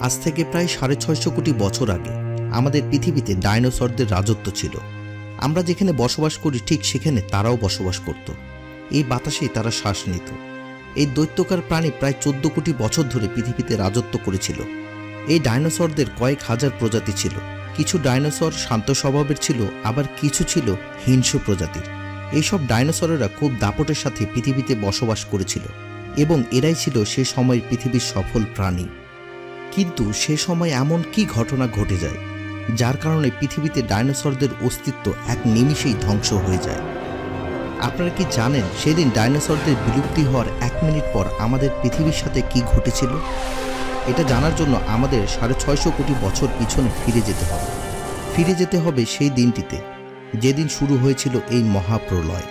আজ থেকে প্রায় সাড়ে ছয়শো কোটি বছর আগে আমাদের পৃথিবীতে ডাইনোসরদের রাজত্ব ছিল। আমরা যেখানে বসবাস করি ঠিক সেখানে তারাও বসবাস করত। এই বাতাসেই তারা শ্বাস নিত। এই দৈত্যকার প্রাণী প্রায় চোদ্দ কোটি বছর ধরে পৃথিবীতে রাজত্ব করেছিল। এই ডাইনোসরদের কয়েক হাজার প্রজাতি ছিল। কিছু ডাইনোসর শান্ত স্বভাবের ছিল, আবার কিছু ছিল হিংস্র প্রজাতির। এইসব ডাইনোসরেরা খুব দাপটের সাথে পৃথিবীতে বসবাস করেছিল এবং এরাই ছিল সে সময়ের পৃথিবীর সফল প্রাণী। কিন্তু সে সময় এমন কি ঘটনা ঘটে যায়, যার কারণে পৃথিবীতে ডাইনোসরদের অস্তিত্ব এক নিমিষেই ধ্বংস হয়ে যায়। আপনারা কি জানেন সেদিন ডাইনোসরদের বিলুপ্তি হওয়ার এক মিনিট পর আমাদের পৃথিবীর সাথে কি ঘটেছিল? এটা জানার জন্য আমাদের সাড়ে ছয়শো কোটি বছর পিছনে ফিরে যেতে হবে। ফিরে যেতে হবে সেই দিনটিতে, যেদিন শুরু হয়েছিল এই মহাপ্রলয়।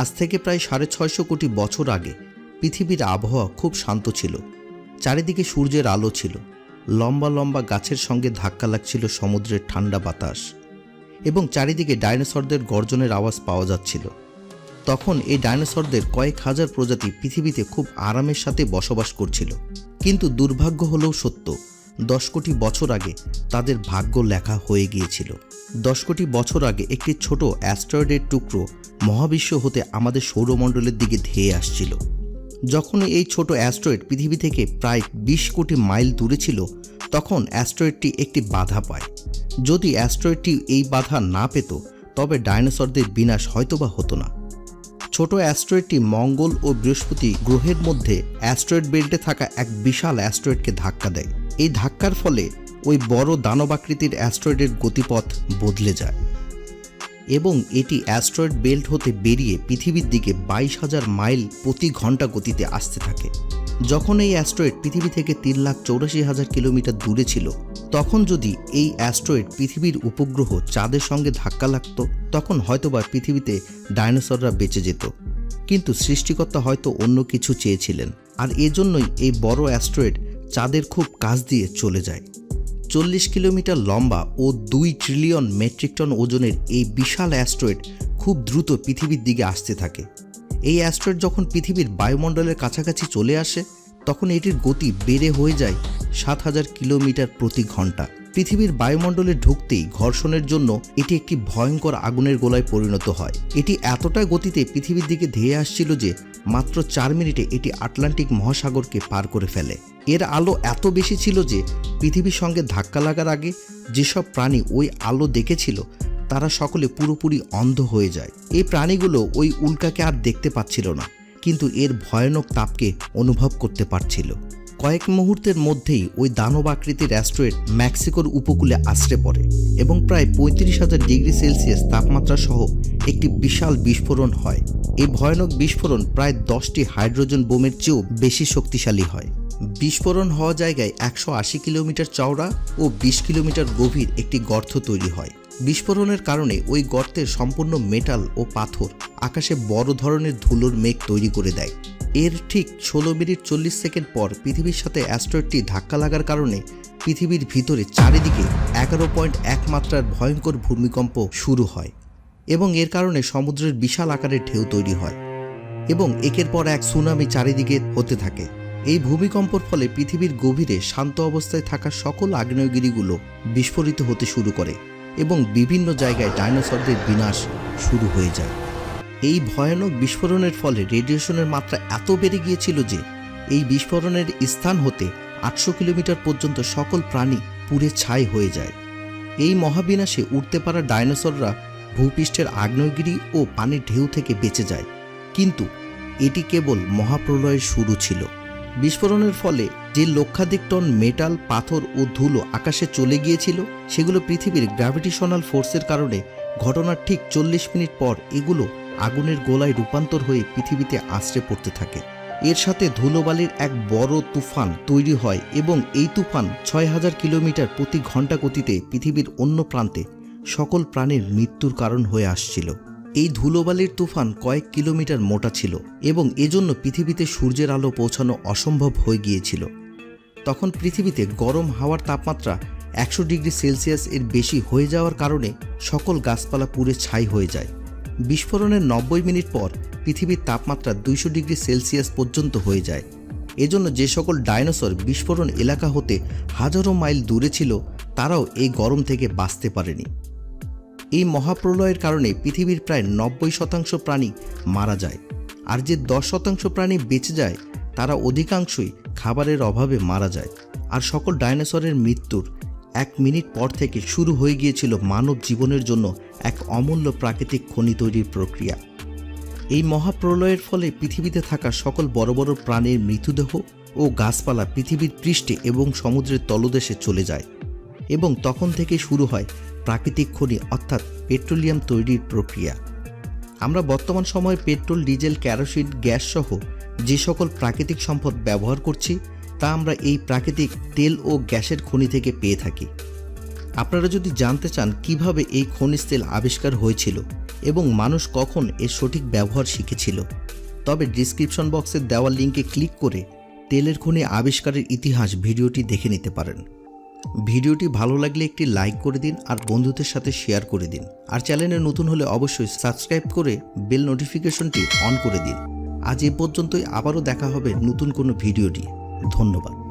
আজ থেকে প্রায় সাড়ে ছয়শো কোটি বছর আগে পৃথিবীর আবহাওয়া খুব শান্ত ছিল। চারিদিকে সূর্যের আলো ছিল। লম্বা লম্বা গাছের সঙ্গে ধাক্কা লাগছিল সমুদ্রের ঠান্ডা বাতাস এবং চারিদিকে ডাইনোসরদের গর্জনের আওয়াজ পাওয়া যাচ্ছিল। তখন এই ডাইনোসরদের কয়েক হাজার প্রজাতি পৃথিবীতে খুব আরামের সাথে বসবাস করছিল। কিন্তু দুর্ভাগ্য হলেও সত্য, দশ কোটি বছর আগে তাদের ভাগ্য লেখা হয়ে গিয়েছিল। দশ কোটি বছর আগে একটি ছোট অ্যাস্ট্রয়েডের টুকরো মহাবিশ্ব হতে আমাদের সৌরমণ্ডলের দিকে ধেয়ে আসছিল। যখন এই ছোট অ্যাস্ট্রয়েড পৃথিবী থেকে প্রায় বিশ কোটি মাইল দূরে ছিল, তখন অ্যাস্ট্রয়েডটি একটি বাধা পায়। যদি অ্যাস্ট্রয়েডটি এই বাধা না পেত, তবে ডাইনোসরদের বিনাশ হয়তোবা হতো না। ছোট অ্যাস্ট্রয়েডটি মঙ্গল ও বৃহস্পতি গ্রহের মধ্যে অ্যাস্ট্রয়েড বেল্টে থাকা এক বিশাল অ্যাস্ট্রয়েডকে ধাক্কা দেয়। এই ধাক্কার ফলে ওই বড় দানবাকৃতির অ্যাস্ট্রয়েডের গতিপথ বদলে যায়। এবং এটি অ্যাস্ট্রয়েড বেল্ট হতে বেরিয়ে পৃথিবীর দিকে বাইশ হাজার মাইল প্রতি ঘণ্টা গতিতে আসতে থাকে। যখন এই অ্যাস্ট্রয়েড পৃথিবী থেকে তিন লাখ চৌরাশি হাজার কিলোমিটার দূরে ছিল, তখন যদি এই অ্যাস্ট্রয়েড পৃথিবীর উপগ্রহ চাঁদের সঙ্গে ধাক্কা লাগত, তখন হয়তোবা পৃথিবীতে ডাইনোসররা বেঁচে যেত। কিন্তু সৃষ্টিকর্তা হয়তো অন্য কিছু চেয়েছিলেন, আর এজন্যই এই বড় অ্যাস্ট্রয়েড চাঁদের খুব কাছ দিয়ে চলে যায়। চল্লিশ কিলোমিটার লম্বা ও দুই ট্রিলিয়ন মেট্রিক টন ওজনের এই বিশাল অ্যাস্ট্রয়েড খুব দ্রুত পৃথিবীর দিকে আসতে থাকে। এই অ্যাস্ট্রয়েড যখন পৃথিবীর বায়ুমণ্ডলের কাছাকাছি চলে আসে, তখন এটির গতি বেড়ে হয়ে যায় সাত হাজার কিলোমিটার প্রতি ঘণ্টা। পৃথিবীর বায়ুমণ্ডলে ঢুকতেই ঘর্ষণের জন্য এটি একটি ভয়ঙ্কর আগুনের গোলায় পরিণত হয়। এটি এতটা গতিতে পৃথিবীর দিকে ধেয়ে আসছিল যে মাত্র চার মিনিটে এটি আটলান্টিক মহাসাগরকে পার করে ফেলে। এর আলো এত বেশি ছিল যে পৃথিবীর সঙ্গে ধাক্কা লাগার আগে যেসব প্রাণী ওই আলো দেখেছিল, তারা সকলে পুরোপুরি অন্ধ হয়ে যায়। এই প্রাণীগুলো ওই উল্কাকে আর দেখতে পাচ্ছিল না, কিন্তু এর ভয়ানক তাপকে অনুভব করতে পারছিল। কয়েক মুহূর্তের মধ্যেই ওই দানব আকৃতির অ্যাস্ট্রয়েড মেক্সিকোর উপকূলে আশ্রে পড়ে এবং প্রায় পঁয়ত্রিশ হাজার ডিগ্রি সেলসিয়াস তাপমাত্রা সহ একটি বিশাল বিস্ফোরণ হয়। এই ভয়ানক বিস্ফোরণ প্রায় দশটি হাইড্রোজেন বোমের চেয়েও বেশি শক্তিশালী হয়। বিস্ফোরণ হওয়া জায়গায় একশো আশি কিলোমিটার চওড়া ও বিশ কিলোমিটার গভীর একটি গর্ত তৈরি হয়। বিস্ফোরণের কারণে ওই গর্তের সম্পূর্ণ মেটাল ও পাথর আকাশে বড় ধরনের ধুলোর মেঘ তৈরি করে দেয়। এর ঠিক ষোলো মিনিট চল্লিশ সেকেন্ড পর পৃথিবীর সাথে অ্যাস্ট্রয়েডটি ধাক্কা লাগার কারণে পৃথিবীর ভিতরে চারিদিকে এগারো পয়েন্ট এক মাত্রার ভয়ঙ্কর ভূমিকম্প শুরু হয় এবং এর কারণে সমুদ্রের বিশাল আকারের ঢেউ তৈরি হয় এবং একের পর এক সুনামি চারিদিকে হতে থাকে। এই ভূমিকম্পর ফলে পৃথিবীর গভীরে শান্ত অবস্থায় থাকা সকল আগ্নেয়গিরিগুলো বিস্ফোরিত হতে শুরু করে এবং বিভিন্ন জায়গায় ডাইনোসরদের বিনাশ শুরু হয়ে যায়। এই ভয়ানক বিস্ফোরণের ফলে রেডিয়েশনের মাত্রা এত বেড়ে গিয়েছিল যে এই বিস্ফোরণের স্থান হতে আটশো কিলোমিটার পর্যন্ত সকল প্রাণী পুড়ে ছাই হয়ে যায়। এই মহাবিনাশে উঠতে পারা ডাইনোসররা ভূপৃষ্ঠের আগ্নেয়গিরি ও পানির ঢেউ থেকে বেঁচে যায়। কিন্তু এটি কেবল মহাপ্রলয়ের শুরু ছিল। বিস্ফোরণের ফলে যে লক্ষাধিক টন মেটাল, পাথর ও ধুলো আকাশে চলে গিয়েছিল, সেগুলো পৃথিবীর গ্র্যাভিটেশনাল ফোর্সের কারণে ঘটনার ঠিক চল্লিশ মিনিট পর এগুলো আগুনের গোলায় রূপান্তর হয়ে পৃথিবীতে আশ্রে পড়তে থাকে। এর সাথে ধুলোবালির এক বড় তুফান তৈরি হয় এবং এই তুফান ছয় হাজার কিলোমিটার প্রতি ঘণ্টা গতিতে পৃথিবীর অন্য প্রান্তে সকল প্রাণীর মৃত্যুর কারণ হয়ে আসছিল। এই ধুলোবালির তুফান কয়েক কিলোমিটার মোটা ছিল এবং এজন্য পৃথিবীতে সূর্যের আলো পৌঁছানো অসম্ভব হয়ে গিয়েছিল। তখন পৃথিবীতে গরম হাওয়ার তাপমাত্রা একশো ডিগ্রি সেলসিয়াস এর বেশি হয়ে যাওয়ার কারণে সকল গাছপালা পুড়ে ছাই হয়ে যায়। বিস্ফোরণের নব্বই মিনিট পর পৃথিবীর তাপমাত্রা দুইশো ডিগ্রি সেলসিয়াস পর্যন্ত হয়ে যায়। এজন্য যে সকল ডাইনোসর বিস্ফোরণ এলাকা হতে হাজারো মাইল দূরে ছিল, তারাও এই গরম থেকে বাঁচতে পারেনি। এই মহাপ্রলয়ের কারণে পৃথিবীর প্রায় নব্বই শতাংশ প্রাণী মারা যায়। আর যে দশ শতাংশ প্রাণী বেঁচে যায়, তারা অধিকাংশই খাবারের অভাবে মারা যায়। আর সকল ডাইনোসরের মৃত্যুর এক মিনিট পর থেকে শুরু হয়ে গিয়েছিল মানব জীবনের জন্য এক অমূল্য প্রাকৃতিক খনি তৈরির প্রক্রিয়া। এই মহাপ্রলয়ের ফলে পৃথিবীতে থাকা সকল বড় বড় প্রাণীর মৃতদেহ ও গাছপালা পৃথিবীর পৃষ্ঠে এবং সমুদ্রের তলদেশে চলে যায় এবং তখন থেকে শুরু হয় প্রাকৃতিক খনি অর্থাৎ পেট্রোলিয়াম তৈরির প্রক্রিয়া। আমরা বর্তমান সময়ে পেট্রোল, ডিজেল ক্যারোসিন গ্যাস সহ যে সকল প্রাকৃতিক সম্পদ ব্যবহার করছি তা আমরা এই প্রাকৃতিক তেল ও গ্যাসের খনি থেকে পেয়ে থাকি। আপনারা যদি জানতে চান কীভাবে এই খনিজ তেল আবিষ্কার হয়েছিল এবং মানুষ কখন এর সঠিক ব্যবহার শিখেছিল, তবে ডিসক্রিপশন বক্সের দেওয়া লিঙ্কে ক্লিক করে তেলের খনি আবিষ্কারের ইতিহাস ভিডিওটি দেখে নিতে পারেন। ভিডিওটি ভালো লাগলে একটি লাইক করে দিন আর বন্ধুদের সাথে শেয়ার করে দিন। আর চ্যানেলে নতুন হলে অবশ্যই সাবস্ক্রাইব করে বেল নোটিফিকেশনটি অন করে দিন। আজ এ পর্যন্তই, আবারও দেখা হবে নতুন কোনো ভিডিওটি। ধন্যবাদ।